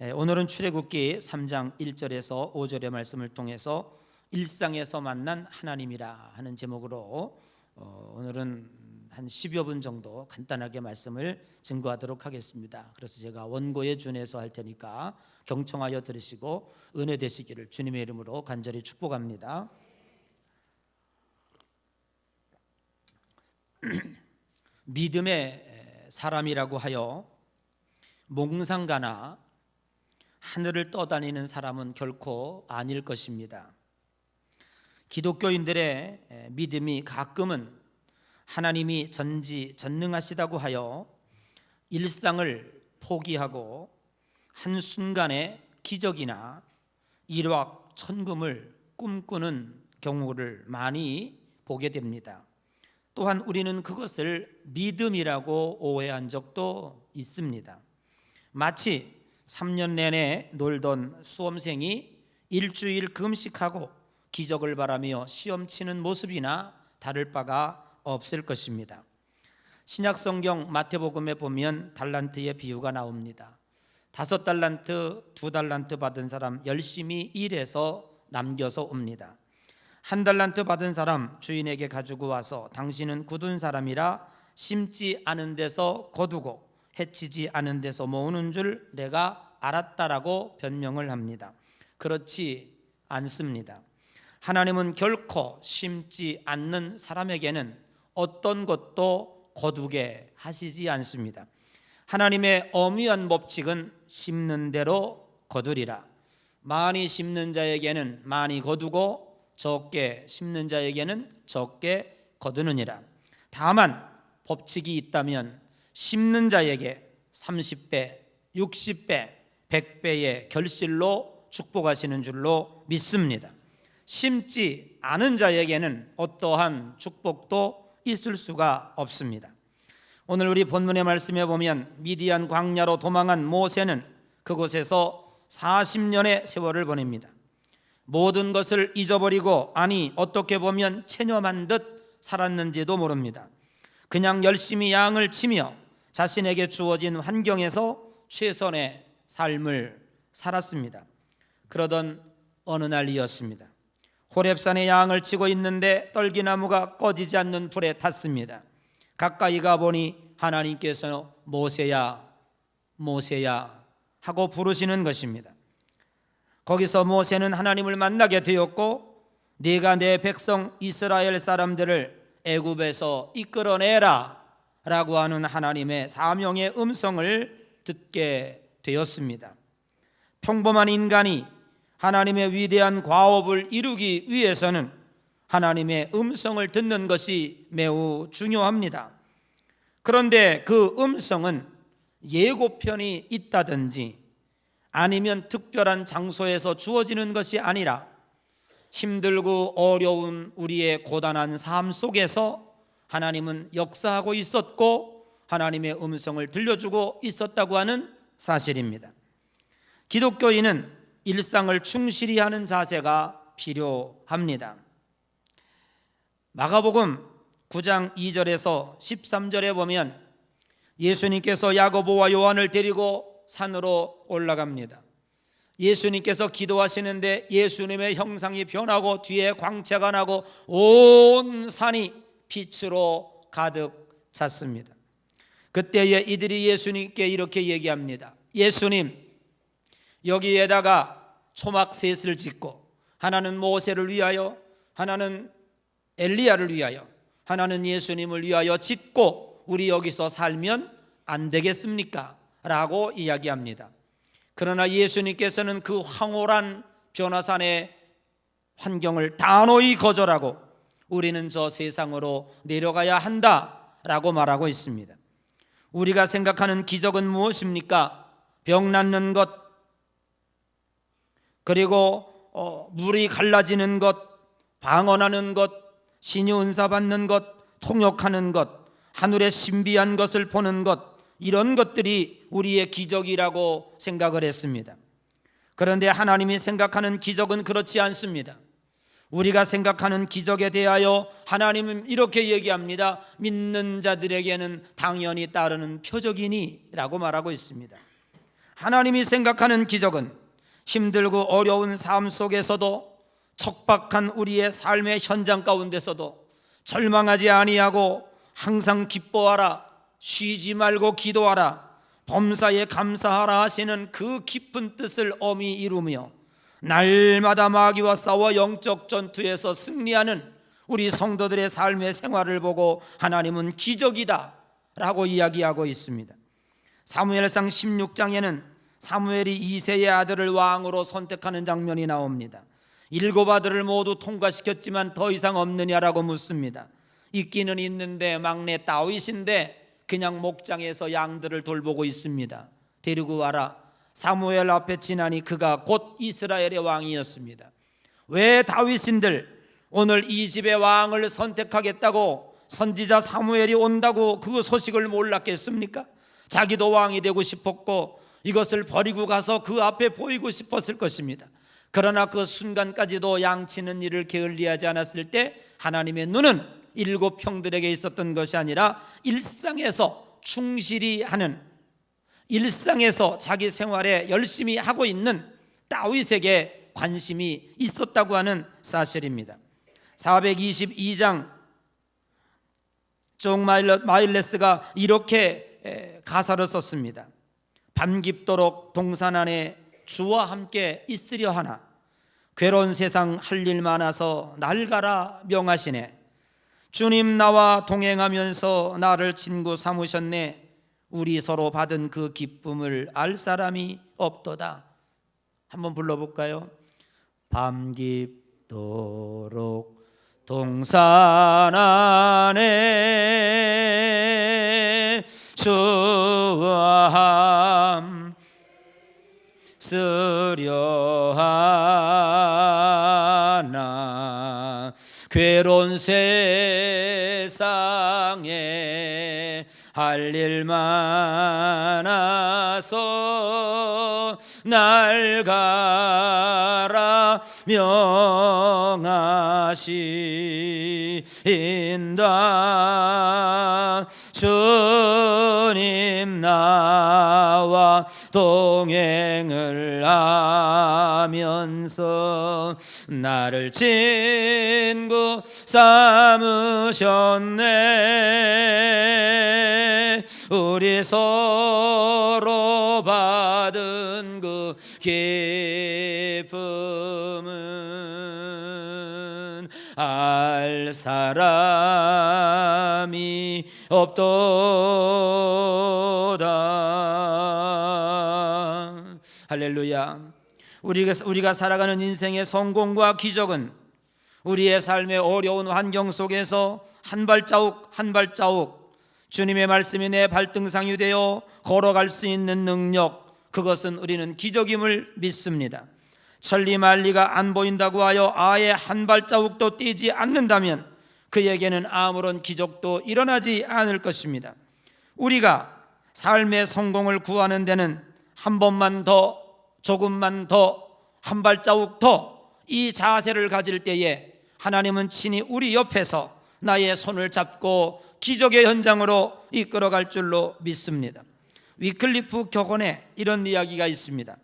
예, 오늘은 출애굽기 3장 1절에서 5절의 말씀을 통해서 일상에서 만난 하나님이라 하는 제목으로 어, 오늘은 한 10여 분 정도 간단하게 말씀을 증거하도록 하겠습니다. 그래서 제가 원고에 준해서 할 테니까 경청하여 들으시고 은혜 되시기를 주님의 이름으로 간절히 축복합니다. 믿음의 사람이라고 하여 몽상가나 하늘을 떠다니는 사람은 결코 아닐 것입니다. 기독교인들의 믿음이 가끔은 하나님이 전지 전능하시다고 하여 일상을 포기하고 한순간에 기적이나 일확 천금을 꿈꾸는 경우를 많이 보게 됩니다. 또한 우리는 그것을 믿음이라고 오해한 적도 있습니다. 마치 3년 내내 놀던 수험생이 일주일 금식하고 기적을 바라며 시험 치는 모습이나 다를 바가 없을 것입니다. 신약 성경 마태복음에 보면 달란트의 비유가 나옵니다. 다섯 달란트, 두 달란트 받은 사람 열심히 일해서 남겨서 옵니다. 한 달란트 받은 사람 주인에게 가지고 와서 당신은 굳은 사람이라 심지 않은 데서 거두고 해치지 않은 데서 모으는 줄 내가 알았다라고 변명을 합니다. 그렇지 않습니다. 하나님은 결코 심지 않는 사람에게는 어떤 것도 거두게 하시지 않습니다. 하나님의 엄위한 법칙은 심는 대로 거두리라. 많이 심는 자에게는 많이 거두고 적게 심는 자에게는 적게 거두느니라. 다만 법칙이 있다면 심는 자에게 30배, 60배, 100배의 결실로 축복하시는 줄로 믿습니다. 심지 않은 자에게는 어떠한 축복도 있을 수가 없습니다. 오늘 우리 본문의 말씀에 보면 미디안 광야로 도망한 모세는 그곳에서 40년의 세월을 보냅니다. 모든 것을 잊어버리고 아니 어떻게 보면 체념한 듯 살았는지도 모릅니다. 그냥 열심히 양을 치며 자신에게 주어진 환경에서 최선의 삶을 살았습니다. 그러던 어느 날이었습니다. 호랩산에 양을 치고 있는데 떨기나무가 꺼지지 않는 불에 탔습니다. 가까이 가보니 하나님께서 모세야, 모세야 하고 부르시는 것입니다. 거기서 모세는 하나님을 만나게 되었고 네가 내 백성 이스라엘 사람들을 애굽에서 이끌어내라 라고 하는 하나님의 사명의 음성을 듣게 되었습니다. 평범한 인간이 하나님의 위대한 과업을 이루기 위해서는 하나님의 음성을 듣는 것이 매우 중요합니다. 그런데 그 음성은 예고편이 있다든지 아니면 특별한 장소에서 주어지는 것이 아니라 힘들고 어려운 우리의 고단한 삶 속에서 하나님은 역사하고 있었고 하나님의 음성을 들려주고 있었다고 하는 사실입니다. 기독교인은 일상을 충실히 하는 자세가 필요합니다. 마가복음 9장 2절에서 13절에 보면 예수님께서 야고보와 요한을 데리고 산으로 올라갑니다. 예수님께서 기도하시는데 예수님의 형상이 변하고 뒤에 광채가 나고 온 산이 빛으로 가득 찼습니다. 그때에 이들이 예수님께 이렇게 얘기합니다. 예수님, 여기에다가 초막셋을 짓고 하나는 모세를 위하여 하나는 엘리야를 위하여 하나는 예수님을 위하여 짓고 우리 여기서 살면 안 되겠습니까? 라고 이야기합니다. 그러나 예수님께서는 그 황홀한 변화산의 환경을 단호히 거절하고 우리는 저 세상으로 내려가야 한다 라고 말하고 있습니다. 우리가 생각하는 기적은 무엇입니까? 병 낫는 것, 그리고 어, 물이 갈라지는 것, 방언하는 것, 신이 은사 받는 것, 통역하는 것, 하늘의 신비한 것을 보는 것, 이런 것들이 우리의 기적이라고 생각을 했습니다. 그런데 하나님이 생각하는 기적은 그렇지 않습니다. 우리가 생각하는 기적에 대하여 하나님은 이렇게 얘기합니다. 믿는 자들에게는 당연히 따르는 표적이니 라고 말하고 있습니다. 하나님이 생각하는 기적은 힘들고 어려운 삶 속에서도 척박한 우리의 삶의 현장 가운데서도 절망하지 아니하고 항상 기뻐하라 쉬지 말고 기도하라 범사에 감사하라 하시는 그 깊은 뜻을 엄히 이루며 날마다 마귀와 싸워 영적 전투에서 승리하는 우리 성도들의 삶의 생활을 보고 하나님은 기적이다 라고 이야기하고 있습니다. 사무엘상 16장에는 사무엘이 이세의 아들을 왕으로 선택하는 장면이 나옵니다. 일곱 아들을 모두 통과시켰지만 더 이상 없느냐라고 묻습니다. 있기는 있는데 막내 다윗인데 그냥 목장에서 양들을 돌보고 있습니다. 데리고 와라 사무엘 앞에 지나니 그가 곧 이스라엘의 왕이었습니다 왜 다윗인들 오늘 이 집의 왕을 선택하겠다고 선지자 사무엘이 온다고 그 소식을 몰랐겠습니까? 자기도 왕이 되고 싶었고 이것을 버리고 가서 그 앞에 보이고 싶었을 것입니다. 그러나 그 순간까지도 양치는 일을 게을리하지 않았을 때 하나님의 눈은 일곱 형들에게 있었던 것이 아니라 일상에서 충실히 하는 일상에서 자기 생활에 열심히 하고 있는 다윗에게 관심이 있었다고 하는 사실입니다. 422장 종 마일레스가 이렇게 가사를 썼습니다. 밤 깊도록 동산 안에 주와 함께 있으려 하나 괴로운 세상 할 일 많아서 날 가라 명하시네 주님 나와 동행하면서 나를 친구 삼으셨네 우리 서로 받은 그 기쁨을 알 사람이 없도다 한번 불러볼까요? 밤 깊도록 동산 안에 주와 함 쓰려 하나 괴로운 세상에 할 일 많아서 날 가라 명하신다. 주님 나와 동행을 하면서 나를 친구 삼으셨네 우리 서로 받은 그 기쁨은 알 사람이 없도다. 할렐루야. 우리가, 우리가 살아가는 인생의 성공과 기적은 우리의 삶의 어려운 환경 속에서 한 발자국 한 발자국 주님의 말씀이 내 발등상이 되어 걸어갈 수 있는 능력 그것은 우리는 기적임을 믿습니다. 천리 만리가 안 보인다고 하여 아예 한 발자국도 뛰지 않는다면 그에게는 아무런 기적도 일어나지 않을 것입니다. 우리가 삶의 성공을 구하는 데는 한 번만 더 조금만 더 한 발자국 더 이 자세를 가질 때에 하나님은 친히 우리 옆에서 나의 손을 잡고 기적의 현장으로 이끌어갈 줄로 믿습니다. 위클리프 격언에 이런 이야기가 있습니다.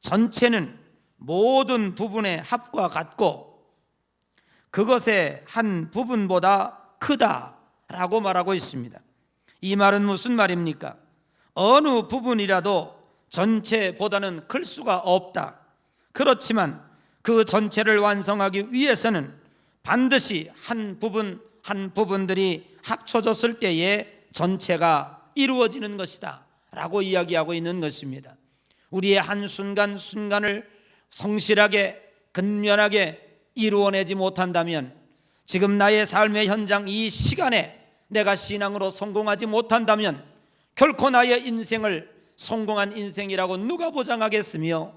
전체는 모든 부분의 합과 같고 그것의 한 부분보다 크다라고 말하고 있습니다. 이 말은 무슨 말입니까? 어느 부분이라도 전체보다는 클 수가 없다. 그렇지만 그 전체를 완성하기 위해서는 반드시 한 부분 한 부분들이 합쳐졌을 때에 전체가 이루어지는 것이다. 라고 이야기하고 있는 것입니다. 우리의 한 순간 순간을 성실하게 근면하게 이루어내지 못한다면 지금 나의 삶의 현장 이 시간에 내가 신앙으로 성공하지 못한다면 결코 나의 인생을 성공한 인생이라고 누가 보장하겠으며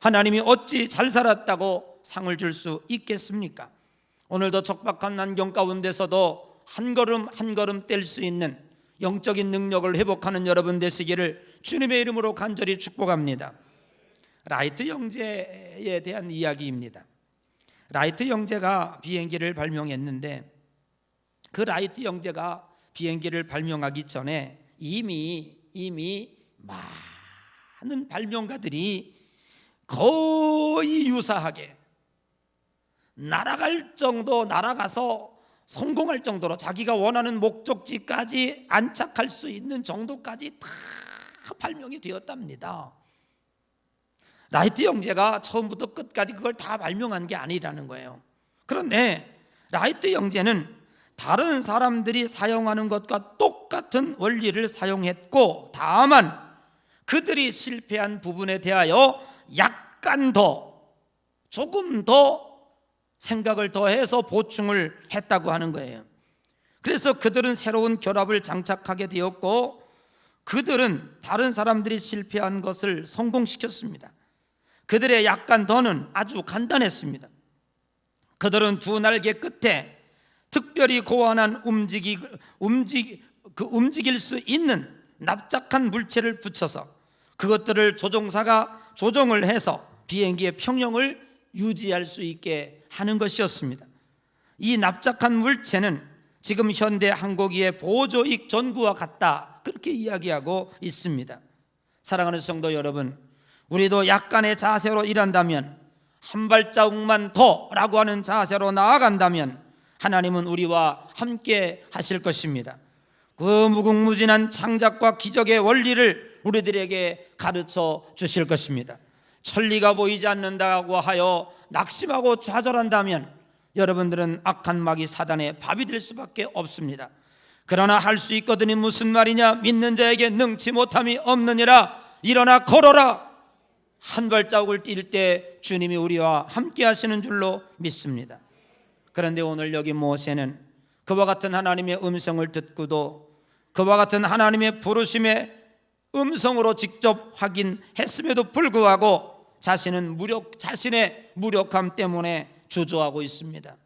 하나님이 어찌 잘 살았다고 상을 줄 수 있겠습니까? 오늘도 척박한 환경 가운데서도 한 걸음 한 걸음 뗄 수 있는 영적인 능력을 회복하는 여러분 되시기를 주님의 이름으로 간절히 축복합니다. 라이트 형제에 대한 이야기입니다. 라이트 형제가 비행기를 발명했는데 그 라이트 형제가 비행기를 발명하기 전에 이미 이미 많은 발명가들이 거의 유사하게 날아갈 정도 날아가서 성공할 정도로 자기가 원하는 목적지까지 안착할 수 있는 정도까지 다 발명이 되었답니다. 라이트 형제가 처음부터 끝까지 그걸 다 발명한 게 아니라는 거예요. 그런데 라이트 형제는 다른 사람들이 사용하는 것과 똑같은 원리를 사용했고 다만 그들이 실패한 부분에 대하여 약간 더 조금 더 생각을 더해서 보충을 했다고 하는 거예요. 그래서 그들은 새로운 결합을 장착하게 되었고 그들은 다른 사람들이 실패한 것을 성공시켰습니다. 그들의 약간 더는 아주 간단했습니다. 그들은 두 날개 끝에 특별히 고안한 움직이, 움직, 그 움직일 수 있는 납작한 물체를 붙여서 그것들을 조종사가 조정을 해서 비행기의 평형을 유지할 수 있게 하는 것이었습니다. 이 납작한 물체는 지금 현대 항공기의 보조익 전구와 같다. 그렇게 이야기하고 있습니다. 사랑하는 성도 여러분, 우리도 약간의 자세로 일한다면 한 발자국만 더라고 하는 자세로 나아간다면 하나님은 우리와 함께 하실 것입니다. 그 무궁무진한 창작과 기적의 원리를 우리들에게 가르쳐 주실 것입니다. 천리가 보이지 않는다고 하여 낙심하고 좌절한다면 여러분들은 악한 마귀 사단의 밥이 될 수밖에 없습니다. 그러나 할 수 있거든이 무슨 말이냐? 믿는 자에게 능치 못함이 없느니라. 일어나 걸어라. 한 발자국을 뛸 때 주님이 우리와 함께 하시는 줄로 믿습니다. 그런데 오늘 여기 모세는 그와 같은 하나님의 음성을 듣고도 그와 같은 하나님의 부르심의 음성으로 직접 확인했음에도 불구하고 자신은 무력 자신의 무력함 때문에 주저하고 있습니다.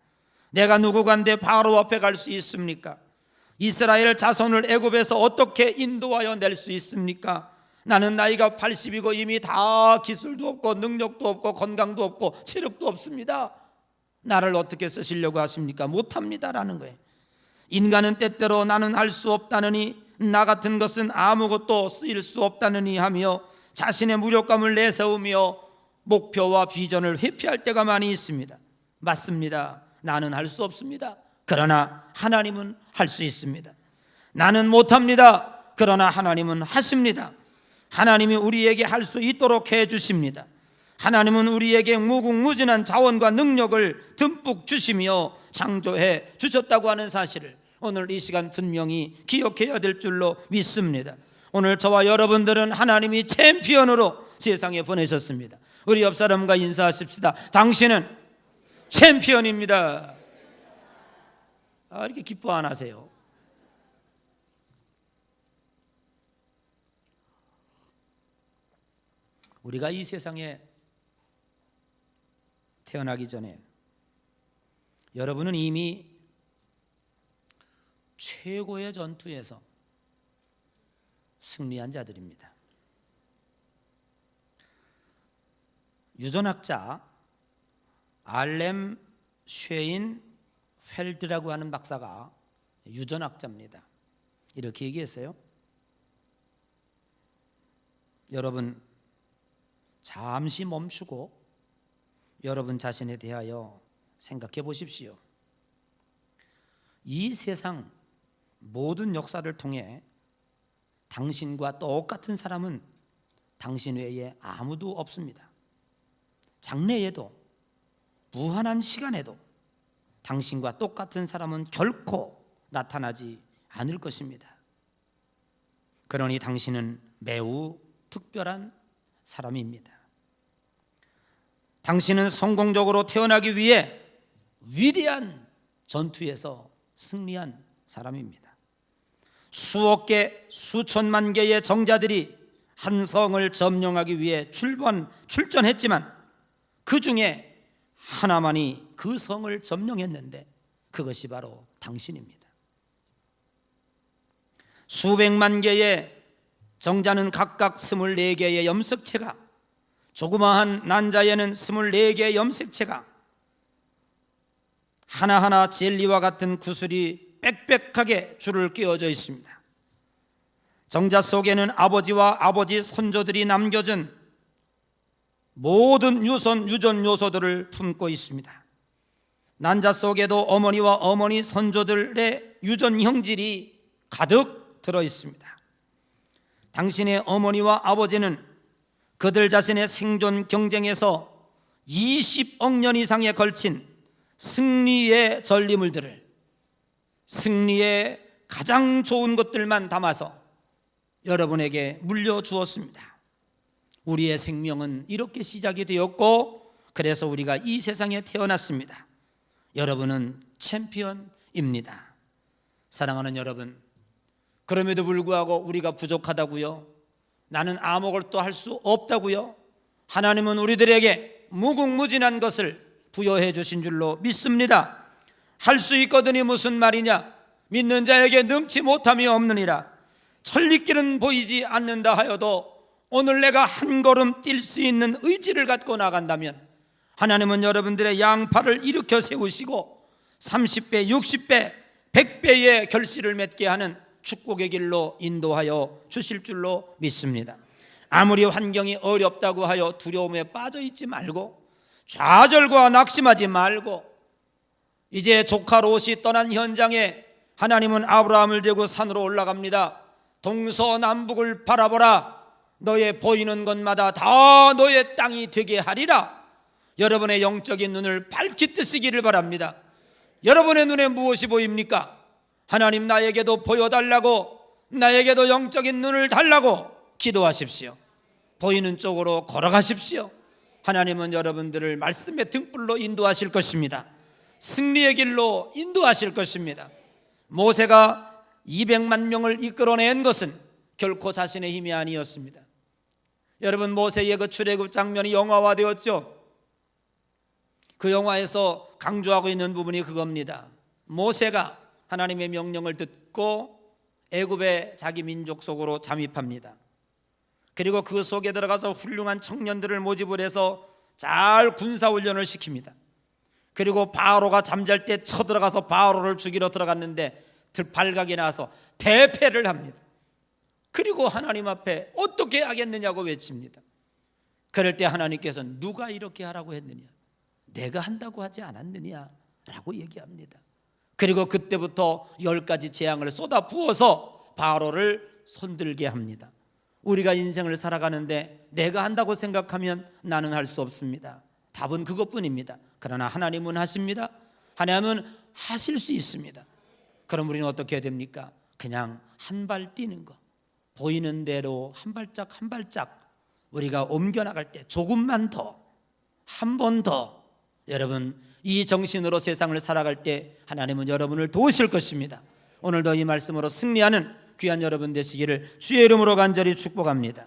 내가 누구간데 바로 앞에 갈 수 있습니까? 이스라엘 자손을 애굽에서 어떻게 인도하여 낼 수 있습니까? 나는 나이가 80이고 이미 다 기술도 없고 능력도 없고 건강도 없고 체력도 없습니다. 나를 어떻게 쓰시려고 하십니까? 못합니다라는 거예요. 인간은 때때로 나는 할 수 없다느니 나 같은 것은 아무것도 쓰일 수 없다느니 하며 자신의 무력감을 내세우며 목표와 비전을 회피할 때가 많이 있습니다. 맞습니다. 나는 할 수 없습니다. 그러나 하나님은 할 수 있습니다. 나는 못합니다. 그러나 하나님은 하십니다. 하나님이 우리에게 할 수 있도록 해 주십니다. 하나님은 우리에게 무궁무진한 자원과 능력을 듬뿍 주시며 창조해 주셨다고 하는 사실을 오늘 이 시간 분명히 기억해야 될 줄로 믿습니다. 오늘 저와 여러분들은 하나님이 챔피언으로 세상에 보내셨습니다. 우리 옆 사람과 인사하십시다. 당신은 챔피언입니다. 아, 이렇게 기뻐 안 하세요? 우리가 이 세상에 태어나기 전에 여러분은 이미 최고의 전투에서 승리한 자들입니다. 유전학자 알렘 쉐인 펠드라고 하는 박사가 유전학자입니다. 이렇게 얘기했어요. 여러분 잠시 멈추고 여러분 자신에 대하여 생각해 보십시오. 이 세상 모든 역사를 통해 당신과 똑같은 사람은 당신 외에 아무도 없습니다. 장래에도 무한한 시간에도 당신과 똑같은 사람은 결코 나타나지 않을 것입니다. 그러니 당신은 매우 특별한 사람입니다. 당신은 성공적으로 태어나기 위해 위대한 전투에서 승리한 사람입니다. 수억 개, 수천만 개의 정자들이 한 성을 점령하기 위해 출번, 출전했지만 그 중에 하나만이 그 성을 점령했는데 그것이 바로 당신입니다. 수백만 개의 정자는 각각 24개의 염색체가 조그마한 난자에는 24개의 염색체가 하나하나 젤리와 같은 구슬이 빽빽하게 줄을 끼워져 있습니다. 정자 속에는 아버지와 아버지 선조들이 남겨준 모든 유선 유전 요소들을 품고 있습니다. 난자 속에도 어머니와 어머니 선조들의 유전 형질이 가득 들어 있습니다. 당신의 어머니와 아버지는 그들 자신의 생존 경쟁에서 20억 년 이상에 걸친 승리의 전리물들을 승리의 가장 좋은 것들만 담아서 여러분에게 물려 주었습니다. 우리의 생명은 이렇게 시작이 되었고 그래서 우리가 이 세상에 태어났습니다. 여러분은 챔피언입니다. 사랑하는 여러분, 그럼에도 불구하고 우리가 부족하다고요? 나는 아무것도 할 수 없다고요? 하나님은 우리들에게 무궁무진한 것을 부여해 주신 줄로 믿습니다. 할 수 있거든이 무슨 말이냐? 믿는 자에게 능치 못함이 없느니라. 천리길은 보이지 않는다 하여도 오늘 내가 한 걸음 뛸 수 있는 의지를 갖고 나간다면 하나님은 여러분들의 양팔을 일으켜 세우시고 30배, 60배, 100배의 결실을 맺게 하는 축복의 길로 인도하여 주실 줄로 믿습니다. 아무리 환경이 어렵다고 하여 두려움에 빠져 있지 말고 좌절과 낙심하지 말고 이제 조카 롯이 떠난 현장에 하나님은 아브라함을 데리고 산으로 올라갑니다. 동서남북을 바라보라. 너의 보이는 것마다 다 너의 땅이 되게 하리라. 여러분의 영적인 눈을 밝히 뜨시기를 바랍니다. 여러분의 눈에 무엇이 보입니까? 하나님 나에게도 보여달라고 나에게도 영적인 눈을 달라고 기도하십시오. 보이는 쪽으로 걸어가십시오. 하나님은 여러분들을 말씀의 등불로 인도하실 것입니다. 승리의 길로 인도하실 것입니다. 모세가 200만 명을 이끌어낸 것은 결코 자신의 힘이 아니었습니다. 여러분 모세의 그 출애굽 장면이 영화화 되었죠. 그 영화에서 강조하고 있는 부분이 그겁니다. 모세가 하나님의 명령을 듣고 애굽의 자기 민족 속으로 잠입합니다. 그리고 그 속에 들어가서 훌륭한 청년들을 모집을 해서 잘 군사 훈련을 시킵니다. 그리고 바로가 잠잘 때 쳐들어가서 바로를 죽이러 들어갔는데 들발각이 나서 대패를 합니다. 그리고 하나님 앞에 어떻게 하겠느냐고 외칩니다. 그럴 때 하나님께서 누가 이렇게 하라고 했느냐? 내가 한다고 하지 않았느냐? 라고 얘기합니다. 그리고 그때부터 열 가지 재앙을 쏟아 부어서 바로를 손들게 합니다. 우리가 인생을 살아가는데 내가 한다고 생각하면 나는 할 수 없습니다. 답은 그것뿐입니다. 그러나 하나님은 하십니다. 하나님은 하실 수 있습니다. 그럼 우리는 어떻게 해야 됩니까? 그냥 한 발 뛰는 거. 보이는 대로 한 발짝 한 발짝 우리가 옮겨 나갈 때 조금만 더, 한 번 더, 여러분 이 정신으로 세상을 살아갈 때 하나님은 여러분을 도우실 것입니다. 오늘도 이 말씀으로 승리하는 귀한 여러분 되시기를 주의 이름으로 간절히 축복합니다.